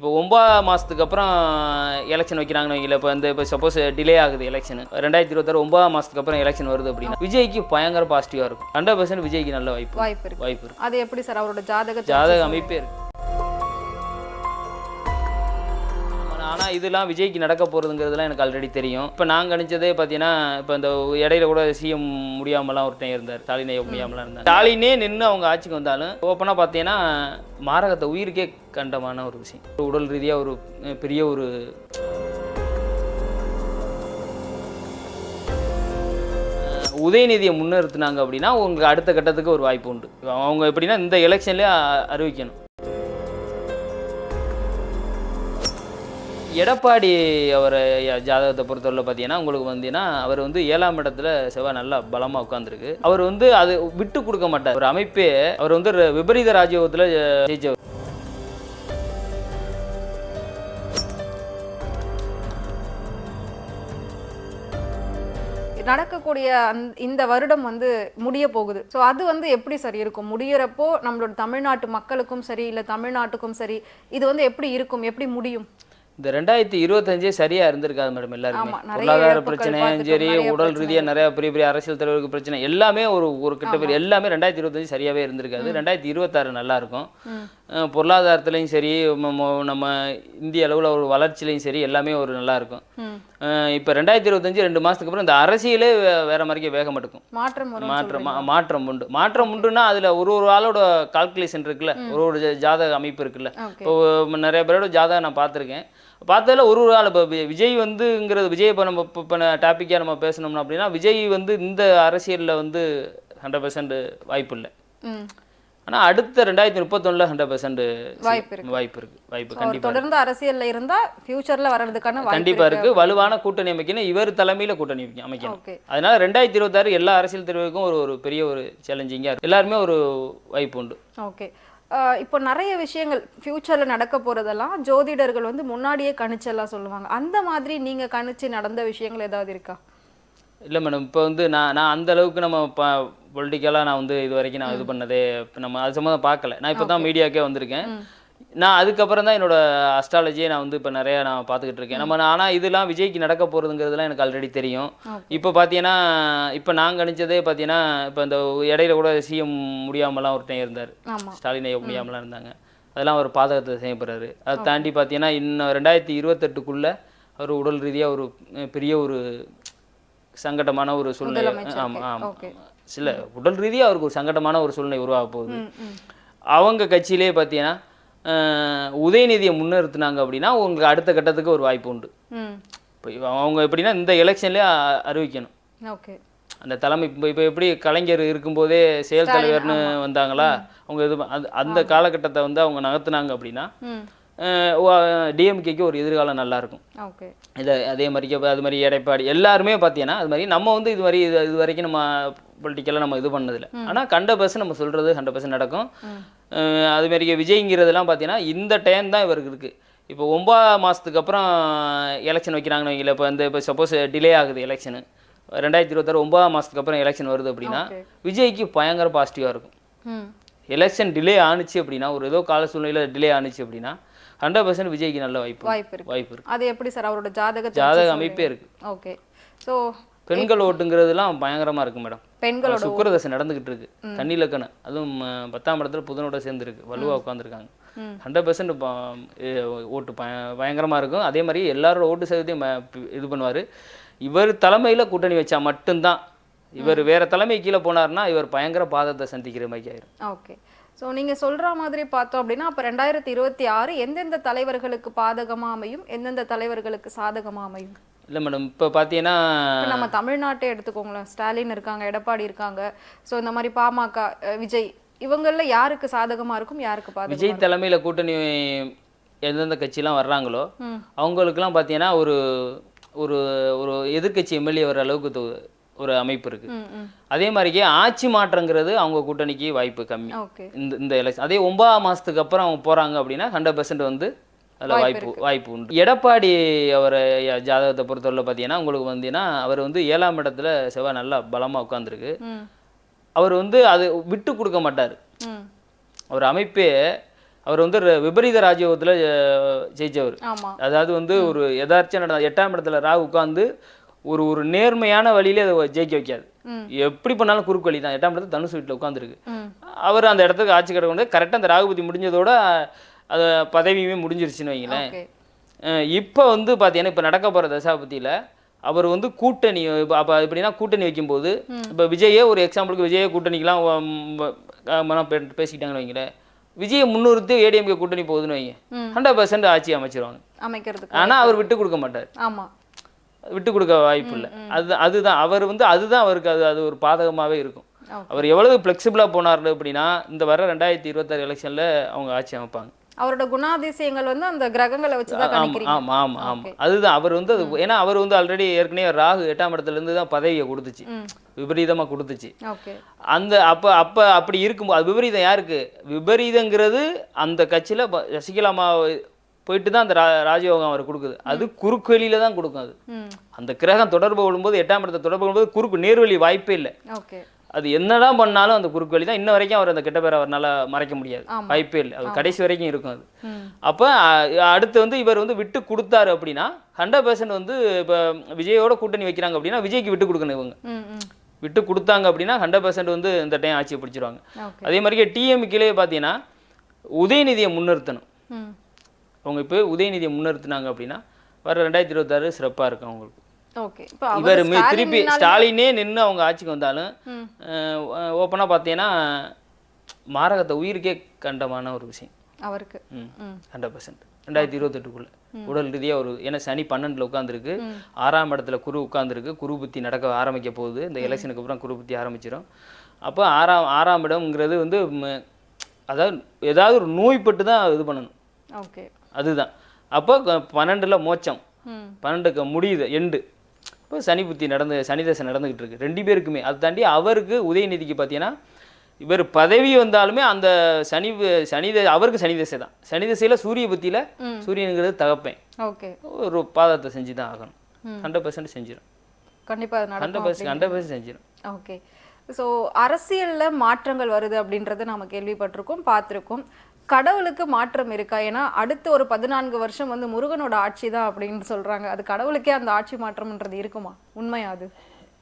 இப்போ ஒன்பதாம் மாதத்துக்கு அப்புறம் எலெக்ஷன் வைக்கிறாங்கன்னு வைக்கல இப்போ இந்த இப்போ சப்போஸ் டிலே ஆகுது எலெக்ஷன் ரெண்டாயிரத்தி இருபத்தாறு ஒன்பதாம் மாதத்துக்கு அப்புறம் எலெக்ஷன் வருது அப்படின்னா விஜய்க்கு பயங்கர பாசிட்டிவாக இருக்கும். ஹண்ட்ரட் பர்சன்ட் விஜய்க்கு நல்ல வாய்ப்பு. வாய்ப்பு வாய்ப்பு அது எப்படி சார்? அவரோட ஜாதக ஜாதக அமைப்பே இருக்கு. ஆனால் இதெல்லாம் விஜய்க்கு நடக்க போகிறதுங்கிறதுலாம் எனக்கு ஆல்ரெடி தெரியும். இப்போ நான் கணிச்சதே பார்த்தீங்கன்னா இப்போ இந்த இடையில கூட சிஎம் முடியாமலாம் ஒரு டைம் இருந்தார். ஸ்டாலின் முடியாமலாம் இருந்தார். ஸ்டாலினே நின்று அவங்க ஆட்சிக்கு வந்தாலும் ஓப்பனாக பார்த்தீங்கன்னா மாரகத்தை உயிருக்கே கண்டமான ஒரு விஷயம். உடல் ரீதியாக ஒரு பெரிய ஒரு உதயநிதியை முன்னிறுத்துனாங்க அப்படின்னா உங்களுக்கு அடுத்த கட்டத்துக்கு ஒரு வாய்ப்பு உண்டு. அவங்க எப்படின்னா இந்த எலெக்ஷன்லேயே அறிவிக்கணும். எடப்பாடி அவர் ஜாதகத்தை பொறுத்தவரை பார்த்தீங்கன்னா உங்களுக்கு வந்தீங்கன்னா அவர் வந்து ஏழாம் இடத்துல செவ்வாய் நல்லா பலமாக உட்காந்துருக்கு அவர் வந்து அது விட்டு கொடுக்க மாட்டார். ஒரு அமைப்பே அவர் வந்து விபரீத ராஜயோகத்தில் ஜெயிச்சவர். நடக்கக்கூடிய அந் இந்த வருடம் வந்து முடிய போகுது. ஸோ அது வந்து எப்படி சார் இருக்கும்? முடியறப்போ நம்மளோட தமிழ்நாட்டு மக்களுக்கும் சரி இல்லை தமிழ்நாட்டுக்கும் சரி இது வந்து எப்படி இருக்கும்? எப்படி முடியும்? இந்த ரெண்டாயிரத்தி இருபத்தஞ்சே சரியா இருந்திருக்காது மேடம் எல்லாருமே பொருளாதார பிரச்சனையும் சரி உடல் பிரச்சனை. ரீதியா நிறைய பெரிய பெரிய அரசியல் தலைவருக்கு பிரச்சனை எல்லாமே ஒரு ஒரு கிட்ட பேர் எல்லாமே ரெண்டாயிரத்தி இருபத்தஞ்சு சரியாவே இருந்திருக்காது. ரெண்டாயிரத்தி இருபத்தாறு நல்லா இருக்கும். பொருளாதாரத்துலையும் சரி நம்ம இந்திய அளவில் ஒரு வளர்ச்சியிலையும் சரி எல்லாமே ஒரு நல்லா இருக்கும். இப்போ ரெண்டாயிரத்தி இருபத்தஞ்சு ரெண்டு மாதத்துக்கு அப்புறம் இந்த அரசியலே வேற மாதிரிக்கே வேகம் எடுக்கும். மாற்றம் மாற்றம் மாற்றம் உண்டு. மாற்றம் உண்டுன்னா அதில் ஒரு ஒரு ஆளோட கால்குலேஷன் இருக்குல்ல ஒரு ஒரு ஜாதக அமைப்பு இருக்குல்ல. இப்போ நிறைய பேரோட ஜாதகம் நான் பார்த்துருக்கேன். பார்த்ததுல ஒரு ஒரு ஆள் இப்போ விஜய் வந்துங்கிறது விஜய் இப்போ நம்ம இப்போ டாப்பிக்காக நம்ம பேசணும்னா அப்படின்னா விஜய் வந்து இந்த அரசியலில் வந்து ஹண்ட்ரட் பர்சன்ட் வாய்ப்பு இல்லை. ஆனால் அடுத்த ரெண்டாயிரத்தி முப்பத்தொன்னில் ஹண்ட்ரட் பர்சன்ட் வாய்ப்பு இருக்கு. வாய்ப்பு இருக்குது வாய்ப்பு கண்டிப்பாக தொடர்ந்து அரசியல்ல இருந்தா ஃபியூச்சர்ல வர்றதுக்கான கண்டிப்பாக இருக்குது வலுவான கூட்டணி அமைக்கணும். இவர் தலைமையில் கூட்டணி அமைக்க- அமைக்கணும். அதனால ரெண்டாயிரத்தி இருபத்தாறு எல்லா அரசியல் தெரிவுக்கும் ஒரு ஒரு பெரிய ஒரு சேலஞ்சிங்காக இருக்குது எல்லாருமே ஒரு வாய்ப்பு உண்டு. ஓகே இப்போ நிறைய விஷயங்கள் ஃப்யூச்சரில் நடக்க போகிறதெல்லாம் ஜோதிடர்கள் வந்து முன்னாடியே கணிச்செல்லாம் சொல்லுவாங்க. அந்த மாதிரி நீங்கள் கணிச்சு நடந்த விஷயங்கள் ஏதாவது இருக்கா? இல்லை மேடம் இப்போ வந்து நான் நான் அந்த அளவுக்கு நம்ம பொலிட்டிக்கலாக நான் வந்து இது வரைக்கும் நான் இது பண்ணதே இப்ப நம்ம அது சம்மந்தம் பார்க்கல. நான் இப்போ தான் மீடியாக்கே வந்திருக்கேன். நான் அதுக்கப்புறம் தான் என்னோட அஸ்ட்ராலஜியை நான் வந்து இப்போ நிறையா நான் பார்த்துக்கிட்டு இருக்கேன். நம்ம ஆனால் இதெல்லாம் விஜய்க்கு நடக்க போகிறதுங்கிறதுலாம் எனக்கு ஆல்ரெடி தெரியும். இப்போ பார்த்தீங்கன்னா இப்போ நான் கணிச்சதே பார்த்தீங்கன்னா இப்போ இந்த இடையில கூட சிஎம் முடியாமலாம் ஒரு டைம் இருந்தார் ஸ்டாலின் ஐயா முடியாமலாம் இருந்தாங்க. அதெல்லாம் அவர் பாதகத்தை செய்யப்படுறாரு அதை தாண்டி பார்த்தீங்கன்னா இன்னும் ரெண்டாயிரத்தி இருபத்தெட்டுக்குள்ளே அவர் உடல் ரீதியாக ஒரு பெரிய ஒரு சங்கடமான ஒரு சூழ்நிலை. ஆமாம் ஆமாம். சில உடல் ரீதியாக அவருக்கு ஒரு சங்கடமான ஒரு சூழ்நிலை உருவாக போகுது. அவங்க கட்சியிலே பார்த்தீங்கன்னா உதயநிதியை முன்னிறுத்துனாங்க அப்படின்னா உங்களுக்கு அடுத்த கட்டத்துக்கு ஒரு வாய்ப்பு உண்டு. இப்போ அவங்க எப்படின்னா இந்த எலெக்ஷன்லேயே அறிவிக்கணும். ஓகே. அந்த தலைமை இப்போ இப்போ எப்படி கலைஞர் இருக்கும்போதே செயல் தலைவர்னு வந்தாங்களா? அவங்க இது அந்த காலகட்டத்தை வந்து அவங்க நகர்த்துனாங்க அப்படின்னா டிஎம்கேக்கு ஒரு எதிர்காலம் நல்லா இருக்கும். இதை அதே மாதிரி அது மாதிரி எடப்பாடி எல்லாருமே பார்த்தீங்கன்னா அது மாதிரி நம்ம வந்து இது மாதிரி இது இது வரைக்கும் நம்ம பொலிட்டிக்கலாக நம்ம இது பண்ணதில்லை. ஆனால் கண்ட பர்சன் நம்ம சொல்கிறது ஹண்ட்ரட் பர்சன்ட் நடக்கும். ம். அஹ் அது மாதிரி விஜய்ங்கிறதெல்லாம் பார்த்தீங்கன்னா இந்த டைம் தான் இவருக்கு இருக்குது இப்போ ஒன்பதாம் மாதத்துக்கு அப்புறம் எலெக்ஷன் வைக்கிறாங்கன்னு வைக்கல இப்போ இந்த இப்போ சப்போஸ் டிலே ஆகுது எலெக்ஷனு ரெண்டாயிரத்தி இருபத்தாறு ஒன்பதாம் மாதத்துக்கு அப்புறம் எலெக்ஷன் வருது அப்படின்னா. விஜய்க்கு பயங்கர பாசிட்டிவாக இருக்கும். எலெக்ஷன் டிலே ஆணுச்சு அப்படின்னா ஒரு ஏதோ கால சூழ்நிலையில் டிலே ஆணுச்சு அப்படின்னா ஹண்ட்ரட் பர்சன்ட் விஜய்க்கு நல்ல வாய்ப்பு வாய்ப்பு இருக்கு. வாய்ப்பு இருக்கு. அது எப்படி சார்? அவரோட ஜாதக ஜாதக அமைப்பே இருக்கு. ஓகே ஸோ பெண்கள் ஓட்டுங்கிறதுலாம் பயங்கரமா இருக்கு மேடம். பெண்களோட சுக்கரதசை நடந்துகிட்டு இருக்கு கண்ணிலக்கணம் அதுவும் அஹ், பத்தாம் இடத்துல புதனோட சேர்ந்துருக்கு. வலுவா உட்காந்துருக்காங்க. ஹண்ட்ரட் பர்சன்ட் ஓட்டு பய பயங்கரமா இருக்கும். அதே மாதிரி எல்லாரோட ஓட்டு சதவீதம் ம- பி- இது பண்ணுவாரு. இவர் தலைமையில கூட்டணி வச்சா மட்டும்தான். இவர் வேற தலைமை கீழே போனாருன்னா இவர் பயங்கர பாதத்தை சந்திக்கிற மாதிரி ஆயிரும். ஓகே. ஸோ நீங்கள் சொல்கிற மாதிரி பார்த்தோம் அப்படின்னா அப்போ ரெண்டாயிரத்தி இருபத்தி ஆறு எந்தெந்த தலைவர்களுக்கு பாதகமாக அமையும்? எந்தெந்த தலைவர்களுக்கு சாதகமாக அமையும்? இல்லை மேடம் இப்போ பார்த்தீங்கன்னா நம்ம தமிழ்நாட்டை எடுத்துக்கோங்களேன். ஸ்டாலின் இருக்காங்க எடப்பாடி இருக்காங்க. ஸோ இந்த மாதிரி பாமக விஜய் இவங்கள யாருக்கு சாதகமாக இருக்கும் யாருக்கு பாதகம் விஜய் தலைமையில கூட்டணி எந்தெந்த கட்சிலாம் வர்றாங்களோ அவங்களுக்குலாம் பார்த்தீங்கன்னா ஒரு ஒரு ஒரு எதிர்க்கட்சி எம்எல்ஏ வர அளவுக்கு ஒரு அமைப்பு இருக்கு. அதே மாதிரிக்கே ஆட்சி மாற்றங்கிறது அவங்க கூட்டணிக்கு வாய்ப்பு கம்மி. இந்த இந்த எலெக்ஷன் அதே ஒன்பதாம் மாதத்துக்கு அப்புறம் அவங்க போகிறாங்க அப்படின்னா ஹண்ட்ரட் பர்சன்ட் வந்து அதில் வாய்ப்பு வாய்ப்பு உண்டு. எடப்பாடி அவர் ஜாதகத்தை பொறுத்தவரை பார்த்தீங்கன்னா உங்களுக்கு வந்தீங்கன்னா அவர் வந்து ஏழாம் இடத்துல செவ்வாய் நல்லா பலமாக உட்காந்துருக்கு அவர் வந்து அது விட்டு கொடுக்க மாட்டார். அவர் அமைப்பே அவர் வந்து விபரீத ராஜயோகத்தில் ஜெயிச்சவர். அதாவது வந்து ஒரு எதாச்சும் நடந்த எட்டாம் இடத்துல ராகு உட்காந்து ஒரு ஒரு நேர்மையான வழியிலே அதை ஜெயிக்க வைக்காது. எப்படி பண்ணாலும் குறுக்கு வழி தான் எட்டாம் இடத்துல தனுசு வீட்டில் உட்காந்துருக்கு அவர் அந்த இடத்துக்கு ஆட்சி கிடக்க வந்து கரெக்டாக அந்த ராகுபதி முடிஞ்சதோட அது பதவியுமே முடிஞ்சிருச்சுன்னு வைங்களேன். இப்போ வந்து பார்த்தீங்கன்னா இப்போ நடக்க போகிற தசாபதியில் அவர் வந்து கூட்டணி அப்போ எப்படின்னா கூட்டணி வைக்கும்போது இப்போ விஜயே ஒரு எக்ஸாம்பிளுக்கு விஜயே கூட்டணிக்கெலாம் மனம் பேசிக்கிட்டாங்கன்னு வைங்களேன். விஜயை முன்னிறுத்தி ஏடிஎம்கே கூட்டணி போகுதுன்னு வைங்க. ஹண்ட்ரட் பர்சன்ட் ஆட்சி அமைச்சிருவாங்க. அமைக்கிறதுக்கு ஆனால் அவர் விட்டு கொடுக்க மாட்டார். ஆமா. விட்டு கொடுக்க வாய்ப்பு இல்லை. அது அதுதான். அவர் வந்து அதுதான் அவருக்கு அது அது ஒரு பாதகமாகவே இருக்கும். அவர் எவ்வளவு ஃப்ளெக்சிபிளாக போனார் அப்படின்னா இந்த வர ரெண்டாயிரத்தி இருபத்தாறு எலெக்ஷனில் அவங்க ஆட்சி அமைப்பாங்க. அவரோட குணாதிசயங்கள் வந்து அந்த கிரகங்களை வச்சு தான் ஆமா கணிக்கிறீங்க. ஆமா ஆமா ஆமா. அதுதான் அவர் வந்து அது ஏன்னா அவர் வந்து ஆல்ரெடி ஏற்கனவே ராகு எட்டாம் இடத்துல இருந்து தான் பதவியை கொடுத்துச்சு. ம். விபரீதமா கொடுத்துச்சு. அந்த அப்ப அப்ப அப்படி இருக்கும்போது அது விபரீதம் யாருக்கு? விபரீதங்கிறது அந்த கட்சியில ப- சசிகலா அம்மா போயிட்டு தான் அந்த ரா ராஜயோகம் அவர் கொடுக்குது. அது குறுக்கு வெளியில தான் கொடுக்கும் அது. அந்த கிரகம் தொடர்பு கொள்ளும்போது எட்டாம் இடத்தை தொடர்பு கொள்ளும்போது குறுக்கு நேர்வழி வாய்ப்பே இல்லை. ஓகே அது என்னதான் பண்ணாலும் அந்த குறுக்கு வழி தான் இன்ன வரைக்கும் அவர் அந்த கெட்ட பேரை அவரால் மறைக்க முடியாது. வாய்ப்பே இல்லை. அது கடைசி வரைக்கும் இருக்கும் அது. அப்போ அடுத்து வந்து இவர் வந்து விட்டு கொடுத்தாரு அப்படின்னா ஹண்ட்ரட் பர்சன்ட் வந்து இப்போ விஜயோட கூட்டணி வைக்கிறாங்க அப்படின்னா விஜய்க்கு விட்டு கொடுக்கணும் இவங்க. விட்டு கொடுத்தாங்க அப்படின்னா ஹண்ட்ரட் பர்சன்ட் வந்து இந்த டைம் ஆட்சியை பிடிச்சிருவாங்க. அதே மாதிரியே டிஎம்கேலே பார்த்தீங்கன்னா உதயநிதியை முன்னிறுத்தணும். அவங்க இப்போ உதயநிதியை முன்னிறுத்தினாங்க அப்படின்னா வர ரெண்டாயிரத்தி இருபத்தாறு சிறப்பாக இருக்கும் அவங்களுக்கு. இவர் திருப்பி ஸ்டாலினே நின்று அவங்க ஆட்சிக்கு வந்தாலும் ஓப்பனாக பார்த்தீங்கன்னா மாரகத்தை உயிருக்கே கண்டமான ஒரு விஷயம். அவருக்கு. ஹண்ட்ரட் பர்சன்ட் ரெண்டாயிரத்தி இருபத்தெட்டுக்குள்ள. உடல் ரீதியாக ஒரு ஏன்னா சனி பன்னெண்டில் உட்காந்துருக்கு ஆறாம் இடத்துல குரு உட்காந்துருக்கு குரு புத்தி நடக்க ஆரம்பிக்க போகுது. இந்த எலெக்ஷனுக்கு அப்புறம் குரு புத்தி ஆரம்பிச்சிடும் அப்போ ஆறாம் ஆறாம் இடம்ங்கிறது வந்து அதாவது ஏதாவது ஒரு நோய்பட்டு தான் இது பண்ணணும். ஓகே. அதுதான். அப்போ பன்னெண்டுல மோட்சம். ம். பன்னெண்டுக்கு முடியுது எண்டு இப்போ சனி புத்தி நடந்து சனி தசை நடந்துகிட்டு இருக்கு. ரெண்டு பேருக்குமே. அதை தாண்டி அவருக்கு உதயநிதிக்கு பார்த்தீங்கன்னா இவர் பதவி வந்தாலுமே அந்த சனி சனி அவருக்கு சனி தசை தான். சனி தசையில் சூரிய புத்தியில். சூரியனுங்கிறது தகப்பேன். ஓகே. ஒரு பாதத்தை செஞ்சு தான் ஆகணும் ஹண்ட்ரட் பர்சன்ட் செஞ்சிடும் கண்டிப்பா அது ஹண்ட்ரட் பர்சன்ட் ஹண்ட்ரட் பர்சன்ட் செஞ்சிடும் ஓகே. ஸோ அரசியலில் மாற்றங்கள் வருது அப்படின்றத நம்ம கேள்விப்பட்டிருக்கோம் பார்த்துருக்கோம். கடவுளுக்கு மாற்றம் இருக்கா? ஏன்னா அடுத்த ஒரு பதினான்கு வருஷம் வந்து முருகனோட ஆட்சி தான் அப்படின்னு சொல்றாங்க. அது கடவுளுக்கே அந்த ஆட்சி மாற்றம்ன்றது இருக்குமா? உண்மையா அது?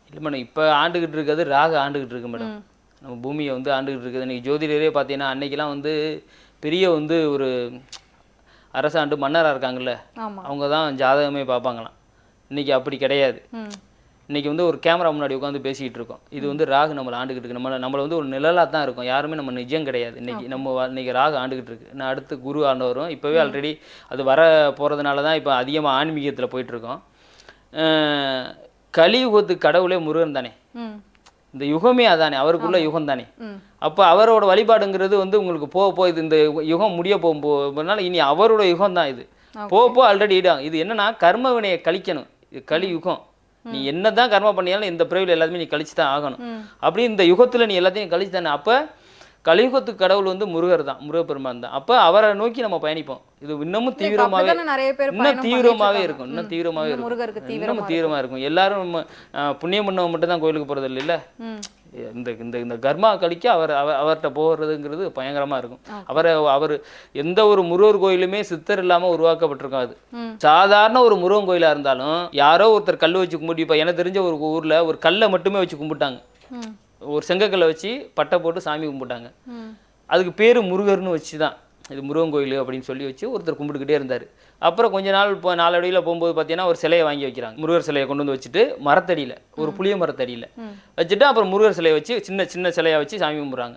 இல்லை மேடம் இப்போ ஆண்டுகிட்டு இருக்கிறது ராகு ஆண்டுகிட்டு இருக்கு மேடம் நம்ம பூமியை வந்து ஆண்டுகிட்டு இருக்குது. இன்னைக்கு ஜோதிடரே பார்த்தீங்கன்னா அன்னைக்கெல்லாம் வந்து பெரிய வந்து ஒரு அரசாண்டு மன்னராக இருக்காங்கல்ல. அவங்க தான் ஜாதகமே பார்ப்பாங்களாம். இன்னைக்கு அப்படி கிடையாது. ம் இன்னைக்கு வந்து ஒரு கேமரா முன்னாடி உட்காந்து பேசிக்கிட்டு இருக்கோம். இது வந்து ராகு நம்மளை ஆண்டுகிட்டு இருக்கு நம்மளை நம்மளை வந்து ஒரு நிழலாக தான் இருக்கும். யாருமே நம்ம நிஜம் கிடையாது. இன்னைக்கு நம்ம இன்னைக்கு ராகு ஆண்டுகிட்டு இருக்கு நான் அடுத்து குரு ஆண்டு வரும் இப்போவே ஆல்ரெடி அது வர போகிறதுனால தான் இப்போ அதிகமாக ஆன்மீகத்தில் போயிட்டுருக்கோம். கலியுகத்துக்கு கடவுளே முருகன் தானே? இந்த யுகமே அதானே? அவருக்குள்ள யுகம் தானே? அப்போ அவரோட வழிபாடுங்கிறது வந்து உங்களுக்கு போக போக இது இந்த யுகம் முடிய போகும்போதுனால இனி அவரோட யுகம் தான் இது. போக போக ஆல்ரெடி இடம் இது என்னன்னா கர்ம வினையை கழிக்கணும். இது கலி யுகம் நீ என்னதான் கர்ம பண்ணியாலும் இந்த பிறவியில் எல்லாத்தையுமே நீ கழிச்சு தான் ஆகணும். அப்படி இந்த யுகத்துல நீ எல்லாத்தையும் கழிச்சு தானே அப்போ கலியுகத்துக்கு கடவுள் வந்து முருகர் தான் முருகப்பெருமான் தான். அப்போ அவரை நோக்கி நம்ம பயணிப்போம். இது இன்னமும் பேர் இன்னும் பண்ணிட்டு இருக்கும் இன்னும் முருகருக்கு இருக்கும். இன்னமும் தீவிரமா இருக்கும். எல்லாரும் புண்ணியம் பண்ணவங்க மட்டும் தான் கோயிலுக்கு போறது இல்லைல்ல ம். இந்த இந்த இந்த கர்மா கழிக்க அவர் அவர் அவர்கிட்ட போகிறதுங்கிறது பயங்கரமா இருக்கும். அவரை அவர் எந்த ஒரு முருகர் கோயிலுமே சித்தர் இல்லாம உருவாக்கப்பட்டிருக்கும் அது சாதாரண ஒரு முருகன் கோயிலா இருந்தாலும் யாரோ ஒருத்தர் கல் வச்சு கும்பிட்டு இப்போ எனக்கு தெரிஞ்ச ஒரு ஊர்ல ஒரு கல்லை மட்டுமே வச்சு கும்பிட்டாங்க. ஒரு செங்கக்கல்லை வச்சு பட்டை போட்டு சாமி கும்பிட்டாங்க. அதுக்கு பேர் முருகர்னு வச்சு தான் இது முருகன் கோயில் அப்படின்னு சொல்லி வச்சு ஒருத்தர் கும்பிட்டுக்கிட்டே இருந்தார். அப்புறம் கொஞ்ச நாள் இப்போ நாளடியில் போகும்போது பார்த்தீங்கன்னா ஒரு சிலையை வாங்கி வைக்கிறாங்க. முருகர் சிலையை கொண்டு வந்து வச்சுட்டு மரத்தடியில் ஒரு புளிய மரத்தடியில் வச்சுட்டு அப்புறம் முருகர் சிலையை வச்சு சின்ன சின்ன சிலையை வச்சு சாமி கும்பிட்றாங்க.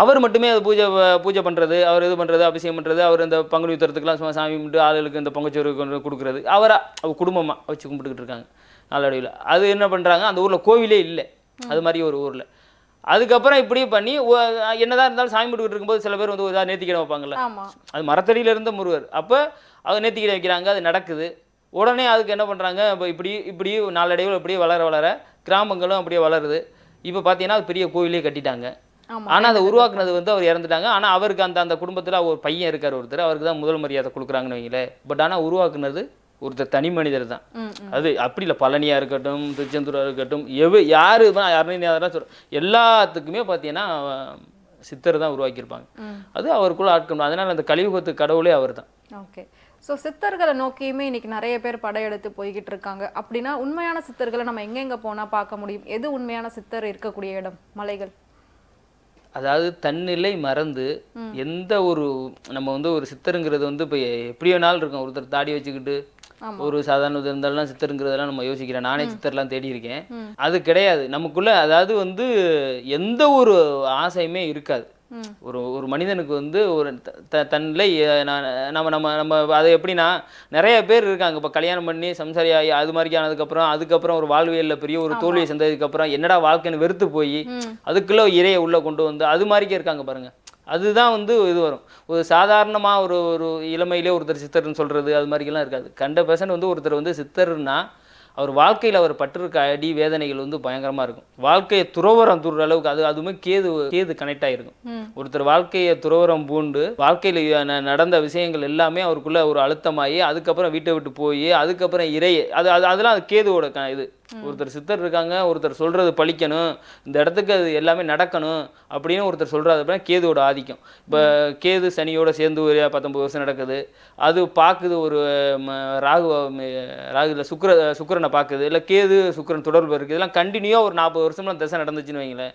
அவர் மட்டுமே அது பூஜை பூஜை பண்ணுறது அவர் இது பண்ணுறது அபிஷேகம் பண்ணுறது அவர் இந்த பங்குனி உத்தரத்துக்குலாம் சும்மா சாமி கும்பிட்டு ஆளுகளுக்கு இந்த பொங்கச்சோறு கொண்டு கொடுக்குறது அவராக அவர் குடும்பமாக வச்சு கும்பிட்டுக்கிட்டு இருக்காங்க நாளடைவில். அது என்ன பண்ணுறாங்க அந்த ஊரில் கோவிலே இல்லை. அது மாதிரி ஒரு ஊரில். அதுக்கப்புறம் இப்படி பண்ணி என்னதான் இருந்தாலும் சாமி கும்பிட்டுக்கிட்டு இருக்கும்போது சில பேர் வந்து ஒரு இதாக நேர்த்திக்கிட வைப்பாங்கல்ல அது மரத்தடியில இருந்த முருகர். அப்போ அது நேர்த்திக்கிட வைக்கிறாங்க அது நடக்குது. உடனே அதுக்கு என்ன பண்ணுறாங்க இப்போ இப்படி இப்படி நாளடைவில் இப்படியே வளர வளர கிராமங்களும் அப்படியே வளருது. இப்போ பார்த்தீங்கன்னா அது பெரிய கோயிலே கட்டிட்டாங்க. ஆனால் அதை உருவாக்குனது வந்து அவர் இறந்துட்டாங்க. ஆனால் அவருக்கு அந்த அந்த குடும்பத்தில் ஒரு பையன் இருக்கார் ஒருத்தர். அவருக்கு தான் முதல் மரியாதை கொடுக்குறாங்கன்னு வைங்களேன். பட் ஆனால் உருவாக்குனது ஒருத்தர் தனி மனிதர் தான். அது அப்படி இல்லை. பழனியா இருக்கட்டும் திருச்செந்தூரா இருக்கட்டும் எவ யாரு யாருன்னு அதெல்லாம் சொல்கிறேன் எல்லாத்துக்குமே பார்த்தீங்கன்னா சித்தர் தான் உருவாக்கியிருப்பாங்க. அது அவருக்குள்ள ஆட்கொண்டு அதனால அந்த கலியுகத்து கடவுளே அவர் தான் ஓகே. ஸோ சித்தர்களை நோக்கியுமே இன்னைக்கு நிறைய பேர் படையெடுத்து போய்கிட்டு இருக்காங்க அப்படின்னா உண்மையான சித்தர்களை நம்ம எங்கெங்க போனா பார்க்க முடியும்? எது உண்மையான சித்தர் இருக்கக்கூடிய இடம்? மலைகள். அதாவது தன்னிலை மறந்து எந்த ஒரு நம்ம வந்து ஒரு சித்தருங்கிறது வந்து இப்போ எப்படி வேணாலும் இருக்கும். ஒருத்தர் தாடி வச்சுக்கிட்டு. ஒரு சாதாரண இருந்தாலும் சித்தருங்கிறதெல்லாம் நம்ம யோசிக்கிறேன் நானே சித்தர்லாம் தேடி இருக்கேன் அது கிடையாது. நமக்குள்ள அதாவது வந்து எந்த ஒரு ஆசையுமே இருக்காது. ஒரு ஒரு மனிதனுக்கு வந்து ஒரு த- தன்னிலை நம்ம நம்ம நம்ம அது எப்படின்னா நிறைய பேர் இருக்காங்க. இப்போ கல்யாணம் பண்ணி சம்சாரி ஆகி அது மாதிரி ஆனதுக்கப்புறம் அதுக்கப்புறம் ஒரு வாழ்வியலில் பெரிய ஒரு தோல்வியை சந்ததுக்கப்புறம் என்னடா வாழ்க்கைன்னு வெறுத்து போய் அதுக்குள்ள இறையை உள்ளே கொண்டு வந்து அது மாதிரிக்கே இருக்காங்க பாருங்க. அதுதான் வந்து இது வரும். ஒரு சாதாரணமாக ஒரு ஒரு இளமையிலே ஒருத்தர் சித்தர்னு சொல்கிறது அது மாதிரிக்கெல்லாம் இருக்காது. கண்ட பெர்சன்ட் வந்து ஒருத்தர் வந்து சித்தர்னா அவர் வாழ்க்கையில் அவர் பட்டிருக்க அடி வேதனைகள் வந்து பயங்கரமாக இருக்கும். வாழ்க்கையை துறவரம் தூடுற அளவுக்கு அது அதுவுமே கேது கேது கனெக்ட் ஆகிருக்கும் ஒருத்தர் வாழ்க்கையை துறவரம் பூண்டு வாழ்க்கையில் நடந்த விஷயங்கள் எல்லாமே அவருக்குள்ள ஒரு அழுத்தமாகி அதுக்கப்புறம் வீட்டை விட்டு போய் அதுக்கப்புறம் இறை அது அது அதெல்லாம் அது கேதுவோட க இது. ஒருத்தர் சித்தர் இருக்காங்க ஒருத்தர் சொல்றது பழிக்கணும் இந்த இடத்துக்கு அது எல்லாமே நடக்கணும் அப்படின்னு ஒருத்தர் சொல்றது அப்படின்னா கேதுவோட ஆதிக்கம். இப்போ கேது சனியோட சேர்ந்து ஒரு பத்தொன்பது வருஷம் நடக்குது. அது பார்க்குது ஒரு ராகு ராகு இல்லை சுக்கிர சுக்கிரனை பார்க்குது. இல்லை கேது சுக்கிரன் தொடர்பு இருக்குது இதெல்லாம் கண்டினியூவாக ஒரு நாற்பது வருஷம்லாம் தசை நடந்துச்சுன்னு வைங்களேன்.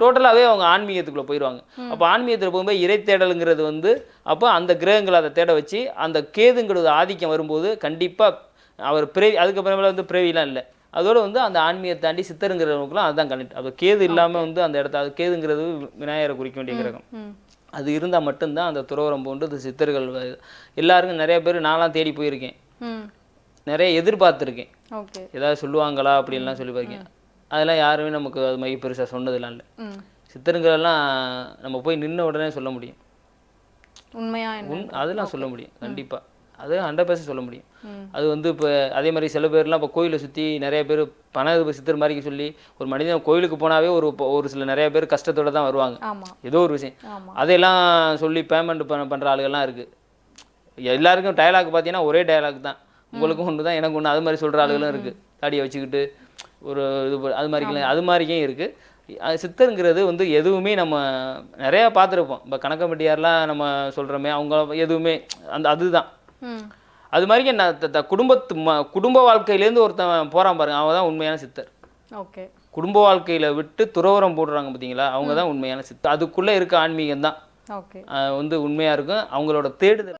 டோட்டலாகவே அவங்க ஆன்மீகத்துக்குள்ளே போயிடுவாங்க அப்போ ஆன்மீகத்தில் போகும்போது இறை தேடலுங்கிறது வந்து அப்போ அந்த கிரகங்களை அதை தேட வச்சு அந்த கேதுங்கிறது ஆதிக்கம் வரும்போது கண்டிப்பாக அவர் பிறவி அதுக்கப்புறமேல வந்து பிறவிலாம் இல்லை. அதோட வந்து அந்த ஆன்மீகத்தை தாண்டி சித்தருங்கிறவங்களுக்குலாம் அதுதான் கனெக்ட் அது கேது இல்லாமல் வந்து அந்த இடத்த அது கேதுங்கிறது விநாயகரை குறிக்க வேண்டிய கிரகம். அது இருந்தால் மட்டும்தான் அந்த துறவரம் போன்று இந்த சித்தர்கள் எல்லாருக்கும் நிறைய பேர் நான்லாம் தேடி போயிருக்கேன். நிறைய எதிர்பார்த்துருக்கேன். ஏதாவது சொல்லுவாங்களா அப்படின்லாம் சொல்லி போயிருக்கேன் அதெல்லாம் யாருமே நமக்கு அது மாதிரி பெருசாக சொன்னதெல்லாம் இல்லை. சித்தருங்களெல்லாம் நம்ம போய் நின்ன உடனே சொல்ல முடியும். உண்மையா என்ன? உன் அதெல்லாம் சொல்ல முடியும். கண்டிப்பாக அது ஹண்ட்ரட் பர்சன்ட் சொல்ல முடியும். அது வந்து இப்போ அதே மாதிரி சில பேர்லாம் இப்போ கோயிலை சுற்றி நிறைய பேர் பண சித்தர் மாதிரி சொல்லி ஒரு மனிதன் கோயிலுக்கு போனாவே ஒரு ஒரு சில நிறைய பேர் கஷ்டத்தோட தான் வருவாங்க. ஏதோ ஒரு விஷயம். அதையெல்லாம் சொல்லி பேமெண்ட் பண்ண பண்ணுற ஆளுகள்லாம் இருக்குது எல்லாருக்கும் டயலாக் பார்த்தீங்கன்னா ஒரே டயலாக் தான். உங்களுக்கும் ஒன்று தான் எனக்கு ஒன்று அது மாதிரி சொல்கிற ஆளுகளும் இருக்குது தாடியை வச்சுக்கிட்டு ஒரு இது அது மாதிரிக்கெல்லாம் அது மாதிரிக்கும் இருக்குது சித்தருங்கிறது வந்து எதுவுமே நம்ம நிறையா பார்த்துருப்போம். இப்போ கணக்கம்பட்டியார்லாம் நம்ம சொல்கிறோமே அவங்க எதுவுமே அந்த அதுதான். அது மாதிரி நான் குடும்பத்து ம குடும்ப வாழ்க்கையிலேருந்து ஒருத்தன் போகிறான் பாருங்க அவன் தான் உண்மையான சித்தர். ஓகே. குடும்ப வாழ்க்கையில் விட்டு துறவரம் போடுறாங்க பார்த்தீங்களா அவங்க தான் உண்மையான சித்தர். அதுக்குள்ளே இருக்க ஆன்மீகம் தான் ஓகே வந்து உண்மையாக இருக்கும். அவங்களோட தேடுதல்.